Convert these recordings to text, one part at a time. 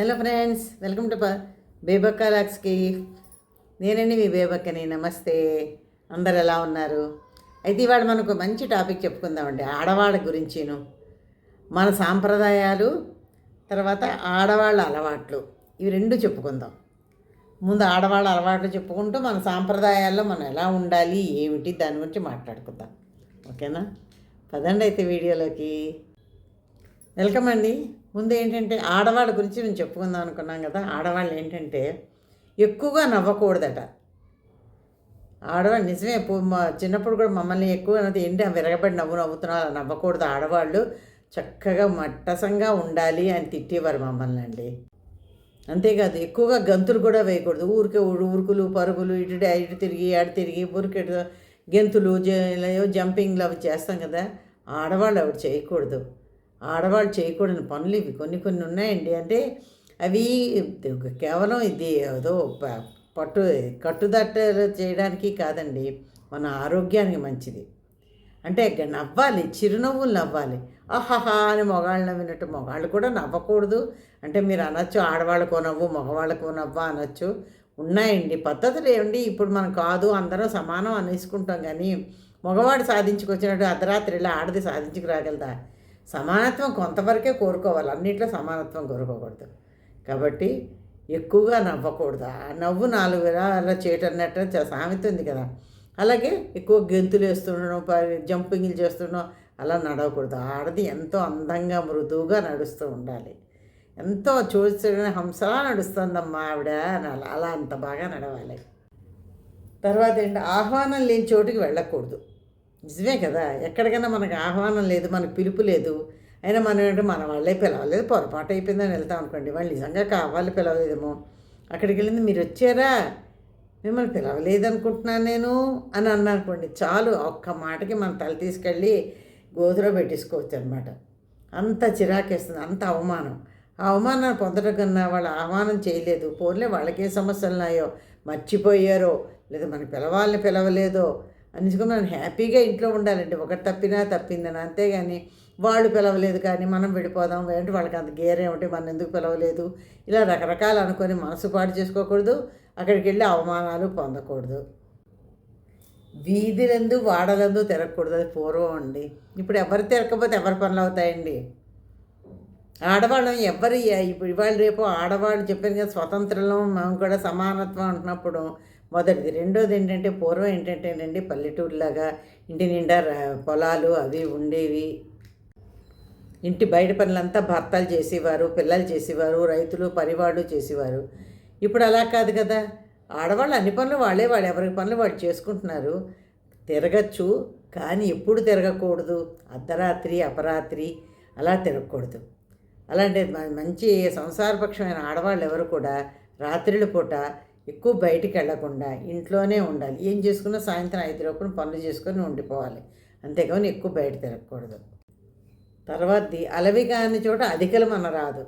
Hello friends welcome to Bebakka లాక్స్కి నేనండి మీ బేబక్కని నమస్తే. అందరు ఎలా ఉన్నారు? అయితే ఇవాళ మనకు మంచి టాపిక్ చెప్పుకుందామండి ఆడవాళ్ళ గురించిను. మన సాంప్రదాయాలు తర్వాత ఆడవాళ్ళ అలవాట్లు ఇవి రెండు చెప్పుకుందాం. ముందు ఆడవాళ్ళ అలవాట్లు చెప్పుకుంటూ మన సాంప్రదాయాల్లో మనం ఎలా ఉండాలి ఏమిటి దాని గురించి మాట్లాడుకుందాం. ఓకేనా? పదండి అయితే వీడియోలోకి. వెల్కమ్ అండి. ముందు ఏంటంటే ఆడవాళ్ళ గురించి మేము చెప్పుకుందాం అనుకున్నాం కదా ఆడవాళ్ళు ఏంటంటే ఎక్కువగా నవ్వకూడదట. ఆడవాళ్ళు నిజమే మా చిన్నప్పుడు కూడా మమ్మల్ని ఎక్కువ అన్నది ఏంటి విరగబడి నవ్వు నవ్వుతున్నారు నవ్వకూడదు ఆడవాళ్ళు. చక్కగా మట్టసంగా ఉండాలి అని తిట్టేవారు మమ్మల్ని అండి. అంతేకాదు ఎక్కువగా గంతులు కూడా వేయకూడదు. ఊరికే ఉరుకులు పరుగులు ఇటు ఇటు తిరిగి ఆడు తిరిగి ఊరికే గెంతులు జంపింగ్లు అవి చేస్తాం కదా ఆడవాళ్ళు అవి చేయకూడదు. ఆడవాళ్ళు చేయకూడని పనులు ఇవి. కొన్ని కొన్ని ఉన్నాయండి. అంటే అవి కేవలం ఇది ఏదో ప- పట్టు కట్టుదట్ట చేయడానికి కాదండి. మన ఆరోగ్యానికి మంచిది. అంటే నవ్వాలి చిరునవ్వులు నవ్వాలి. ఆహాహా అని మగాళ్ళు నవ్వినట్టు మగాళ్ళు కూడా నవ్వకూడదు. అంటే మీరు అనొచ్చు ఆడవాళ్ళకో నవ్వు మగవాళ్ళకో నవ్వ అనొచ్చు. ఉన్నాయండి. పద్ధతులు ఏమండి ఇప్పుడు మనం కాదు అందరం సమానం అనేసుకుంటాం. కానీ మగవాడు సాధించుకొచ్చినట్టు అర్ధరాత్రిలో ఆడది సాధించుకురాగలదా? సమానత్వం కొంతవరకే కోరుకోవాలి. అన్నిట్లో సమానత్వం కోరుకోకూడదు. కాబట్టి ఎక్కువగా నవ్వకూడదు. ఆ నవ్వు నాలుగు అలా చేయటన్నట్టు చ- సామెత ఉంది కదా. అలాగే ఎక్కువ గెంతులు వేస్తుండడం ప- జంపింగ్లు చేస్తుండడం అలా నడవకూడదు. ఆడది ఎంతో అందంగా మృదువుగా నడుస్తూ ఉండాలి. ఎంతో చూసిన హంసలా నడుస్తుందమ్మా ఆవిడ అని అలా అలా అంత బాగా నడవాలి. తర్వాత ఏంటి? ఆహ్వానం లేని చోటుకి వెళ్ళకూడదు. నిజమే కదా. ఎక్కడికైనా మనకు ఆహ్వానం లేదు మనకు పిలుపు లేదు. అయినా మనం ఏంటంటే మన వాళ్ళే పిలవలేదు పొరపాటు అయిపోయిందని వెళ్తాం అనుకోండి. వాళ్ళు నిజంగా కావాలి పిలవలేదేమో. అక్కడికి వెళ్ళింది మీరు వచ్చారా? మిమ్మల్ని పిలవలేదు అనుకుంటున్నాను నేను అని అన్నానుకోండి చాలు. ఒక్క మాటకి మన తల తీసుకెళ్ళి గోతులో పెట్టేసుకోవచ్చు అనమాట అంత చిరాకేస్తుంది అంత అవమానం. ఆ అవమానాన్ని పొందడం కన్నా వాళ్ళు ఆహ్వానం చేయలేదు. పోన్లే వాళ్ళకే సమస్యలు ఉన్నాయో మర్చిపోయారో లేదా మన పిలవాలని పిలవలేదో నిజంగా మనం హ్యాపీగా ఇంట్లో ఉండాలండి. ఒకటి తప్పినా తప్పిందని. అంతేగాని వాళ్ళు పిలవలేదు కానీ మనం విడిపోదాం ఏంటి వాళ్ళకి అంత గేర్ ఏమిటి? మనం ఎందుకు పిలవలేదు? ఇలా రకరకాలు అనుకొని మనసు పాటు చేసుకోకూడదు. అక్కడికి వెళ్ళి అవమానాలు పొందకూడదు. వీధిలందు వాడలందు తిరగకూడదు. అది పూర్వం అండి. ఇప్పుడు ఎవరు తిరగకపోతే ఎవరి పనులు అవుతాయండి? ఆడవాళ్ళం ఎవరు ఇప్పుడు ఇవాళ రేపు ఆడవాళ్ళు చెప్పాను కదా స్వతంత్రం మనం కూడా సమానత్వం అంటున్నప్పుడు మొదటిది. రెండోది ఏంటంటే పూర్వం ఏంటంటేనండి పల్లెటూరులాగా ఇంటి నిండా పొలాలు అవి ఉండేవి. ఇంటి బయట పనులంతా భర్తలు చేసేవారు పిల్లలు చేసేవారు రైతులు పరివాళ్ళు చేసేవారు. ఇప్పుడు అలా కాదు కదా. ఆడవాళ్ళు అన్ని పనులు వాళ్ళే వాళ్ళు ఎవరి పనులు వాళ్ళు చేసుకుంటున్నారు. తిరగచ్చు కానీ ఎప్పుడు తిరగకూడదు. అర్ధరాత్రి అపరాత్రి అలా తిరగకూడదు. అలాంటి మ- మంచి సంసారపక్షమైన ఆడవాళ్ళు ఎవరు కూడా రాత్రుల పూట ఎక్కువ బయటికి వెళ్ళకుండా ఇంట్లోనే ఉండాలి. ఏం చేసుకున్నా సాయంత్రం ఐదు లోపల పనులు చేసుకొని ఉండిపోవాలి. అంతేకాని ఎక్కువ బయట తిరగకూడదు. తర్వాతది అలవి కాని చోట అధికలు మన రాదు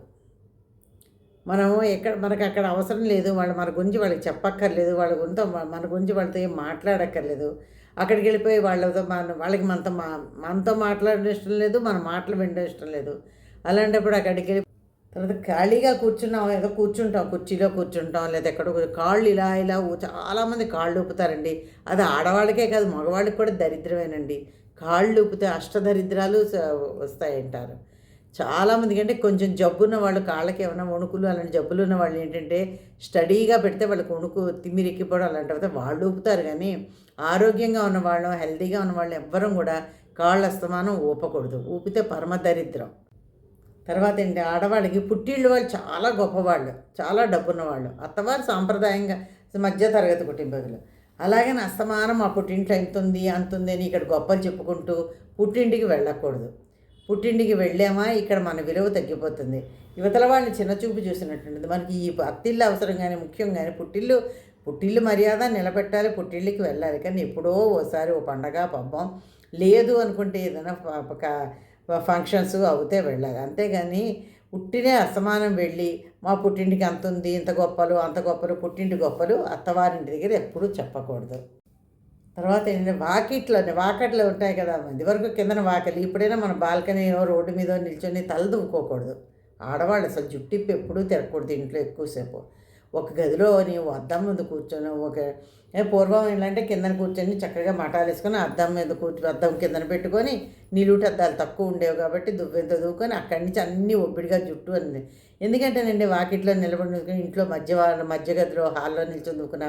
మనము ఎక్కడ మనకు అక్కడ అవసరం లేదు. వాళ్ళు మన గురించి వాళ్ళకి చెప్పక్కర్లేదు. వాళ్ళ గురించి మన గురించి వాళ్ళతో ఏం మాట్లాడక్కర్లేదు. అక్కడికి వెళ్ళిపోయి వాళ్ళతో మన వాళ్ళకి మనతో మా మనతో మాట్లాడడం ఇష్టం లేదు. మన మాటలు వినడం ఇష్టం లేదు. అలాంటప్పుడు అక్కడికి వెళ్ళి తర్వాత ఖాళీగా కూర్చున్నాం ఏదో కూర్చుంటాం కుర్చీలో కూర్చుంటాం లేదా ఎక్కడో కాళ్ళు ఇలా ఇలా చాలామంది కాళ్ళు ఊపుతారండి. అది ఆడవాళ్ళకే కాదు మగవాళ్ళకి కూడా దరిద్రమేనండి. కాళ్ళు ఊపితే అష్టదరిద్రాలు వస్తాయంటారు. చాలామందికి అంటే కొంచెం జబ్బున్న వాళ్ళు కాళ్ళకి ఏమైనా వణుకులు అలాంటి జబ్బులు ఉన్న వాళ్ళు ఏంటంటే స్టడీగా పెడితే వాళ్ళకి వణుకు తిమ్మిరెక్కిపోవడం అలాంటివి వాళ్ళు ఊపుతారు కానీ ఆరోగ్యంగా ఉన్న వాళ్ళం హెల్తీగా ఉన్న వాళ్ళు ఎవ్వరం కూడా కాళ్ళ అస్తమానం ఊపకూడదు. ఊపితే పరమ దరిద్రం. తర్వాత ఏంటి ఆడవాళ్ళకి పుట్టిళ్ళు వాళ్ళు చాలా గొప్పవాళ్ళు చాలా డబ్బున్నవాళ్ళు. అత్తవారు సాంప్రదాయంగా మధ్య తరగతి కుటుంబీకులు అలాగే నా అస్తమానం మా పుట్టింట్లో ఎంత ఉంది అంత ఉంది అని ఇక్కడ గొప్పలు చెప్పుకుంటూ పుట్టింటికి వెళ్ళకూడదు. పుట్టింటికి వెళ్ళామా ఇక్కడ మన విలువ తగ్గిపోతుంది. యువతల వాళ్ళని చిన్న చూపు చూసినట్టుంటుంది. మనకి ఈ అత్తిళ్ళు అవసరం కానీ ముఖ్యం కానీ పుట్టిల్లు పుట్టిల్లు మర్యాద నిలబెట్టాలి పుట్టిళ్ళకి వెళ్ళాలి. కానీ ఎప్పుడో ఓసారి ఓ పండగ పబ్బం లేదు అనుకుంటే ఏదైనా ఒక ఫంక్షన్స్ అవుతే వెళ్ళాలి. అంతేగాని పుట్టినే అసమానం వెళ్ళి మా పుట్టింటికి అంత ఉంది ఇంత గొప్పలు అంత గొప్పలు పుట్టింటి గొప్పలు అత్తవారింటి దగ్గర ఎప్పుడూ చెప్పకూడదు. తర్వాత ఏంటంటే వాకిట్లో వాకట్లు ఉంటాయి కదా ఇదివరకు కిందన వాకలి. ఇప్పుడైనా మన బాల్కనీ రోడ్డు మీద నిల్చొని తలదువ్వుకోకూడదు. ఆడవాళ్ళు అసలు జుట్టిప్పి ఎప్పుడూ తిరగకూడదు ఇంట్లో ఎక్కువసేపు. ఒక గదిలో నీవు అద్దం ముందు కూర్చొని ఒక పూర్వం ఏంటంటే కిందన కూర్చొని చక్కగా మటాలు వేసుకొని అద్దం మీద కూర్చొని అద్దం కిందన పెట్టుకొని నిలువుట అద్దాలు తక్కువ ఉండేవి కాబట్టి దువ్వెంత దువ్వుకొని అక్కడి నుంచి అన్నీ ఒబ్బిడిగా జుట్టు అంది. ఎందుకంటేనండి వాకిట్లో నిలబడి ఇంట్లో మధ్య మధ్య గదిలో హాల్లో నిల్చొని దూకున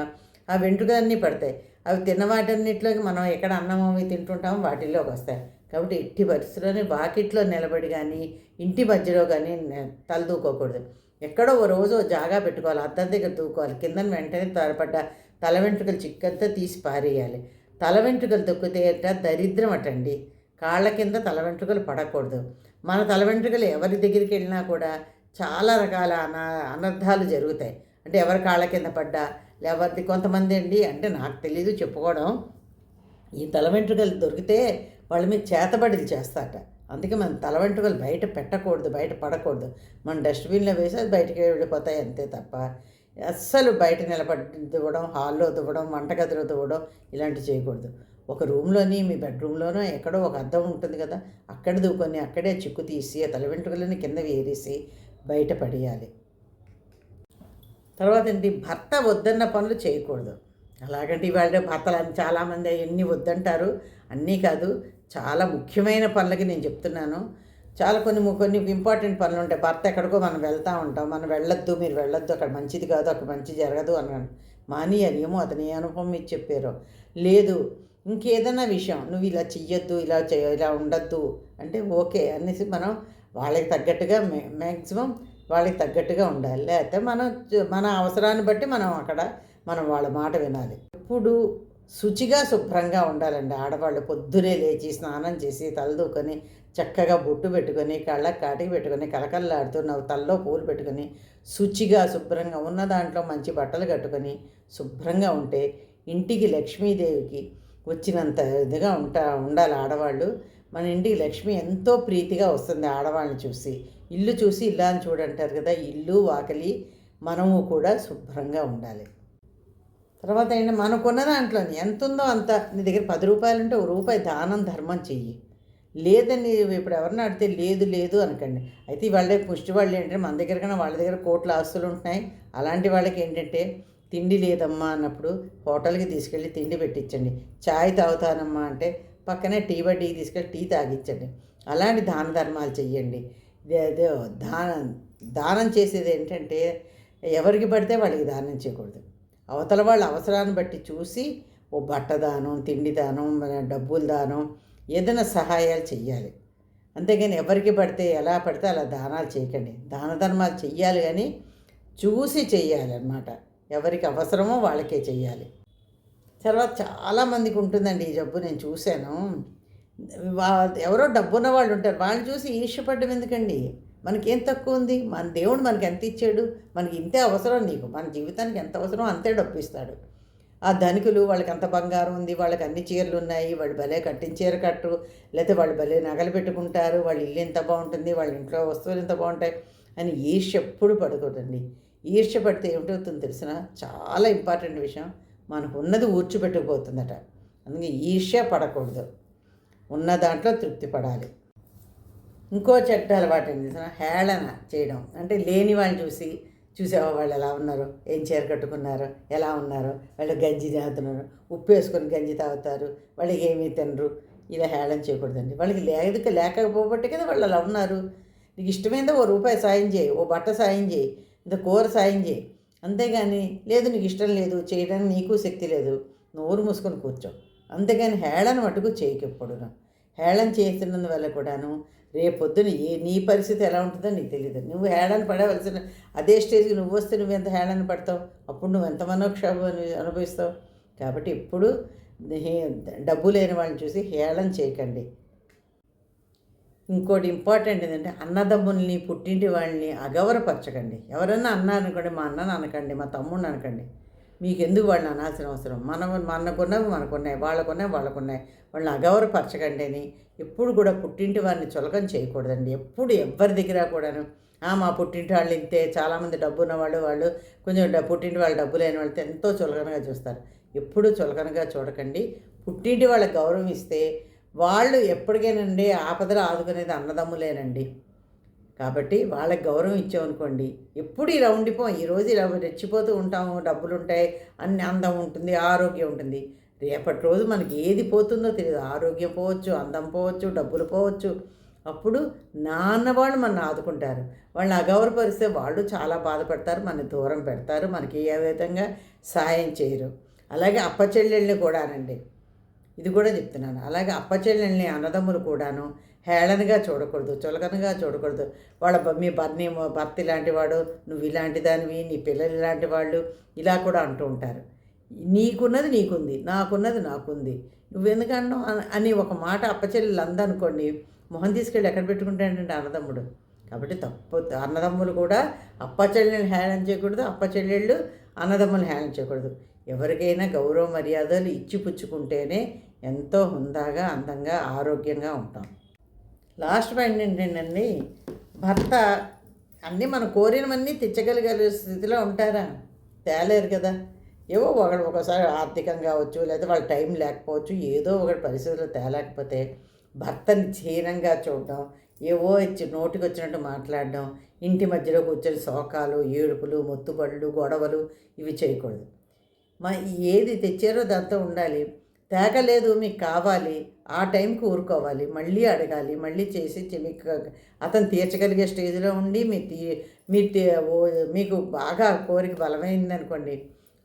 ఆ వెంట్రుకలన్నీ పడతాయి. అవి తిన్న వాటన్నిటిలోకి మనం ఎక్కడ అన్నం అవి తింటుంటామో వాటిల్లోకి వస్తాయి. కాబట్టి ఎట్టి పరిస్థితుల్లోనే వాకిట్లో నిలబడి కానీ ఇంటి మధ్యలో కానీ తలదూకోకూడదు. తల దూకోకూడదు ఎక్కడో ఓ రోజు జాగా పెట్టుకోవాలి అద్దం దగ్గర దూకోవాలి కిందన వెంటనే తలపడ్డ తల వెంట్రుకలు చిక్కంతా తీసి పారేయాలి. తల వెంట్రుకలు తొక్కితే దరిద్రం అటండి. కాళ్ళ కింద తల వెంట్రుకలు పడకూడదు. మన తల వెంట్రుకలు ఎవరి దగ్గరికి వెళ్ళినా కూడా చాలా రకాల అన అనర్థాలు జరుగుతాయి. అంటే ఎవరి కాళ్ళ కింద పడ్డా? ఎవరిది కొంతమంది అండి అంటే నాకు తెలీదు చెప్పుకోవడం ఈ తల వెంట్రుకలు దొరికితే వాళ్ళ మీద చేతబడులు చేస్తారట. అందుకే మనం తల వెంట్రుకలు బయట పెట్టకూడదు బయట పడకూడదు. మన డస్ట్బిన్లో వేసి అది బయటకి వెళ్ళిపోతాయి అంతే తప్ప. అస్సలు బయట నిలబడి దువ్వడం హాల్లో దువ్వడం వంటగదిలో దువ్వడం ఇలాంటివి చేయకూడదు. ఒక రూమ్లోని మీ బెడ్రూమ్లోనో ఎక్కడో ఒక అద్దం ఉంటుంది కదా అక్కడ దువ్వుకొని అక్కడే చిక్కు తీసి ఆ తల వెంట్రుకలని కింద వేరేసి బయట పడేయాలి. తర్వాత ఏంటి? భర్త వద్దన్న పనులు చేయకూడదు. అలాగంటే ఇవాళ భర్తలు చాలామంది ఎన్ని వద్దంటారు? అన్నీ కాదు. చాలా ముఖ్యమైన పనులకి నేను చెప్తున్నాను. చాలా కొన్ని కొన్ని ఇంపార్టెంట్ పనులు ఉంటాయి. భర్త ఎక్కడికో మనం వెళ్తూ ఉంటాం. మనం వెళ్ళొద్దు మీరు వెళ్ళొద్దు అక్కడ మంచిది కాదు అక్కడ మంచి జరగదు అన్నాను మాని అని ఏమో అతని అనుభవం మీరు చెప్పారు. లేదు ఇంకేదైనా విషయం నువ్వు ఇలా చెయ్యొద్దు ఇలా చేయ ఇలా ఉండొద్దు అంటే ఓకే అనేసి మనం వాళ్ళకి తగ్గట్టుగా మ్యాక్సిమం వాళ్ళకి తగ్గట్టుగా ఉండాలి. లేకపోతే మనం మన అవసరాన్ని బట్టి మనం అక్కడ మనం వాళ్ళ మాట వినాలి. ఎప్పుడు శుచిగా శుభ్రంగా ఉండాలండి. ఆడవాళ్ళు పొద్దునే లేచి స్నానం చేసి తలదూకొని చక్కగా బొట్టు పెట్టుకొని కళ్ళకి కాటికి పెట్టుకొని కలకల్లాడుతూ నవ్వు తల్లో పూలు పెట్టుకొని శుచిగా శుభ్రంగా ఉన్న దాంట్లో మంచి బట్టలు కట్టుకొని శుభ్రంగా ఉంటే ఇంటికి లక్ష్మీదేవికి వచ్చినంత ఇదిగా ఉంటా ఉండాలి ఆడవాళ్ళు. మన ఇంటికి లక్ష్మి ఎంతో ప్రీతిగా వస్తుంది ఆడవాళ్ళని చూసి. ఇల్లు చూసి ఇల్లాని చూడంటారు కదా ఇల్లు వాకలి మనము కూడా శుభ్రంగా ఉండాలి. తర్వాత ఏంటి? మనకున్న దాంట్లో ఎంత ఉందో అంత. నీ దగ్గర పది రూపాయలు ఉంటే ఒక రూపాయి దానం ధర్మం చెయ్యి. లేదని ఇప్పుడు ఎవరిని అడిగితే లేదు లేదు అనకండి. అయితే వాళ్ళ పుష్టి వాళ్ళు ఏంటంటే మన దగ్గర కన్నా వాళ్ళ దగ్గర కోట్ల ఆస్తులు ఉంటున్నాయి. అలాంటి వాళ్ళకి ఏంటంటే తిండి లేదమ్మా అన్నప్పుడు హోటల్కి తీసుకెళ్ళి తిండి పెట్టించండి. చాయ్ తాగుతానమ్మా అంటే పక్కనే టీ బడ్డీ తీసుకెళ్ళి టీ తాగించండి అలాంటి దాన ధర్మాలు చెయ్యండి. దానం దానం చేసేది ఏంటంటే ఎవరికి పడితే వాళ్ళకి దానం చేయకూడదు. అవతల వాళ్ళ అవసరాన్ని బట్టి చూసి ఓ బట్ట దానం తిండి దానం మన డబ్బులు దానం ఏదైనా సహాయాలు చెయ్యాలి. అంతేగాని ఎవరికి పడితే ఎలా పడితే అలా దానాలు చేయకండి. దాన ధర్మాలు చెయ్యాలి కానీ చూసి చెయ్యాలి అన్నమాట. ఎవరికి అవసరమో వాళ్ళకే చెయ్యాలి. తర్వాత చాలామందికి ఉంటుందండి ఈ జబ్బు నేను చూశాను. వా ఎవరో డబ్బున్న వాళ్ళు ఉంటారు. వాళ్ళని చూసి ఈర్ష్యపడ్డం ఎందుకండి? మనకేం తక్కువ ఉంది మన దేవుడు మనకి ఎంత ఇచ్చాడు మనకి ఇంతే అవసరం నీకు. మన జీవితానికి ఎంత అవసరం అంతే డబ్బు ఇస్తాడు ఆ ధనికులు వాళ్ళకి అంత బంగారం ఉంది వాళ్ళకి అన్ని చీరలు ఉన్నాయి వాళ్ళు భలే కట్టిన చీర కట్టు లేకపోతే వాళ్ళు భలే నగలు పెట్టుకుంటారు వాళ్ళ ఇల్లు ఎంత బాగుంటుంది వాళ్ళ ఇంట్లో వస్తువులు ఎంత బాగుంటాయి అని ఈర్ష్య ఎప్పుడు పడకూడదండి. ఈర్ష్య పడితే ఏమిటవుతుంది తెలిసిన చాలా ఇంపార్టెంట్ విషయం. మనకు ఉన్నది ఊర్చిపెట్టుకుపోతుందట. అందుకే ఈర్ష్య పడకూడదు. ఉన్న దాంట్లో తృప్తి పడాలి. ఇంకో చెట్టు అలవాటు ఏంటి హేళన చేయడం. అంటే లేని వాళ్ళు చూసి చూసావా వాళ్ళు ఎలా ఉన్నారు? ఏం చీర కట్టుకున్నారు? ఎలా ఉన్నారు? వాళ్ళు గంజి తాగుతున్నారు. ఉప్పు వేసుకొని గంజి తాగుతారు. వాళ్ళకి ఏమీ తినరు. ఇలా హేళన చేయకూడదండి. వాళ్ళకి లేక లేకపోబట్టి కదా వాళ్ళు అలా ఉన్నారు. నీకు ఇష్టమైందో ఓ రూపాయి సాయం చేయి ఓ బట్ట సాయం చేయి ఇంత కూర సాయం చేయి. అంతేగాని లేదు నీకు ఇష్టం లేదు చేయడానికి నీకు శక్తి లేదు. నోరు మూసుకొని కూర్చో. అంతేగాని హేళన మటుకు చేయకెప్పుడు ఎప్పుడును హేళన చేస్తున్నందువల్ల కూడాను రేపొద్దున ఏ నీ పరిస్థితి ఎలా ఉంటుందో నీకు తెలియదు నువ్వు హేళన పడవలసిన అదే స్టేజ్కి నువ్వు వస్తే నువ్వు ఎంత హేళన పడతావు? అప్పుడు నువ్వు ఎంత మనోక్షోభం అనుభవిస్తావు? కాబట్టి ఎప్పుడు డబ్బు లేని వాళ్ళని చూసి హేళన చేయకండి. ఇంకోటి ఇంపార్టెంట్ ఏంటంటే అన్నదమ్ముల్ని పుట్టింటి వాళ్ళని అగౌరపరచకండి ఎవరన్నా అన్న అనుకోండి మా అన్నను అనకండి మా తమ్ముడిని అనకండి. మీకు ఎందుకు వాళ్ళని అనాల్సిన అవసరం? మనం మనకున్నవి మనకున్నాయి వాళ్ళకున్నాయి వాళ్ళకున్నాయి. వాళ్ళని అగౌరపరచకండి అని ఎప్పుడు కూడా పుట్టింటి వారిని చులకం చేయకూడదండి. ఎప్పుడు ఎవరి దగ్గర కూడాను "ఆ, మా పుట్టింటి వాళ్ళు ఇంతే చాలామంది డబ్బు ఉన్నవాళ్ళు వాళ్ళు కొంచెం పుట్టింటి వాళ్ళు డబ్బు లేని వాళ్ళతో ఎంతో చులకనగా చూస్తారు. ఎప్పుడు చులకనగా చూడకండి. పుట్టింటి వాళ్ళకి గౌరవం ఇస్తే వాళ్ళు ఎప్పటికైనండి ఆపదలు ఆదుకునేది అన్నదమ్ములేనండి. కాబట్టి వాళ్ళకి గౌరవం ఇచ్చామనుకోండి ఎప్పుడు ఇలా ఉండిపోం ఈరోజు ఇలా రెచ్చిపోతూ ఉంటాము డబ్బులు ఉంటాయి అన్ని అందం ఉంటుంది ఆరోగ్యం ఉంటుంది. రేపటి రోజు మనకి ఏది పోతుందో తెలియదు. ఆరోగ్యం పోవచ్చు అందం పోవచ్చు డబ్బులు పోవచ్చు. అప్పుడు నాన్న వాళ్ళు మన ఆదుకుంటారు. వాళ్ళని అగౌరవపరిస్తే వాళ్ళు చాలా బాధపడతారు మన దూరం పెడతారు మనకి ఏ విధంగా సాయం చేయరు. అలాగే అప్పచెల్లెళ్ళని కూడానండి. ఇది కూడా చెప్తున్నాను. అలాగే అప్పచెల్లెల్ని అన్నదమ్ములు కూడాను హేళనగా చూడకూడదు చులకనగా చూడకూడదు. వాళ్ళ మీ భర్త భర్త ఇలాంటి వాడు నువ్వు ఇలాంటి దానివి నీ పిల్లలు ఇలాంటి వాళ్ళు ఇలా కూడా అంటూ ఉంటారు. నీకున్నది నీకుంది నాకున్నది నాకుంది. నువ్వు ఎందుకన్నావు అని ఒక మాట అప్పచెల్లెలు అందనుకోండి మొహం తీసుకెళ్ళి ఎక్కడ పెట్టుకుంటాడంటే అన్నదమ్ముడు? కాబట్టి తప్పు అన్నదమ్ములు కూడా అప్పచెల్లెని హేళన చేయకూడదు అప్పచెల్లెళ్ళు అన్నదమ్ములు హేళన చేయకూడదు. ఎవరికైనా గౌరవ మర్యాదలు ఇచ్చి పుచ్చుకుంటేనే ఎంతో హుందాగా అందంగా ఆరోగ్యంగా ఉంటాం. లాస్ట్ పాయింట్ ఏంటండి భర్త అన్నీ మనం కోరినవన్నీ తెచ్చగలిగే స్థితిలో ఉంటారా? తేలేరు కదా. ఏవో ఒకడు ఒకసారి ఆర్థికంగా అవచ్చు లేకపోతే వాళ్ళ టైం లేకపోవచ్చు ఏదో ఒకటి పరిస్థితులు తేలేకపోతే భర్తని క్షీణంగా చూడడం ఏవో ఇచ్చి నోటికి వచ్చినట్టు మాట్లాడడం ఇంటి మధ్యలో కూర్చొని శోకాలు ఏడుపులు మొత్తుబడులు గొడవలు ఇవి చేయకూడదు. మా ఏది తెచ్చారో దాంతో ఉండాలి. తేగలేదు మీకు కావాలి. ఆ టైంకి ఊరుకోవాలి. మళ్ళీ అడగాలి. మళ్ళీ చేసి మీకు అతను తీర్చగలిగే స్టేజ్లో ఉండి మీ తీ మీ మీకు బాగా కోరిక బలమైంది అనుకోండి.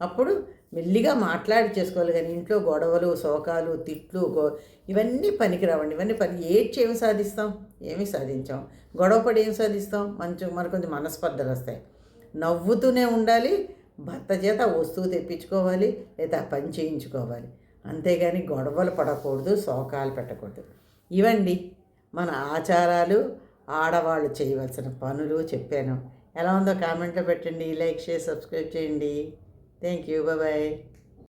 అప్పుడు మెల్లిగా మాట్లాడి చేసుకోవాలి కానీ ఇంట్లో గొడవలు శోకాలు తిట్లు గో ఇవన్నీ పనికిరావండి. ఇవన్నీ పని ఏడ్చి ఏమి సాధిస్తాం? ఏమీ సాధించాం. గొడవ పడి ఏం సాధిస్తాం? మంచి మరి కొంచెం మనస్పర్ధలు వస్తాయి. నవ్వుతూనే ఉండాలి. భర్త చేత వస్తువు తెప్పించుకోవాలి. లేదా పని చేయించుకోవాలి. అంతేగాని గొడవలు పడకూడదు శోకాలు పెట్టకూడదు. ఇవండి మన ఆచారాలు ఆడవాళ్ళు చేయవలసిన పనులు చెప్పాను. ఎలా ఉందో కామెంట్లో పెట్టండి లైక్ చేసి సబ్స్క్రైబ్ చేయండి. Thank you bye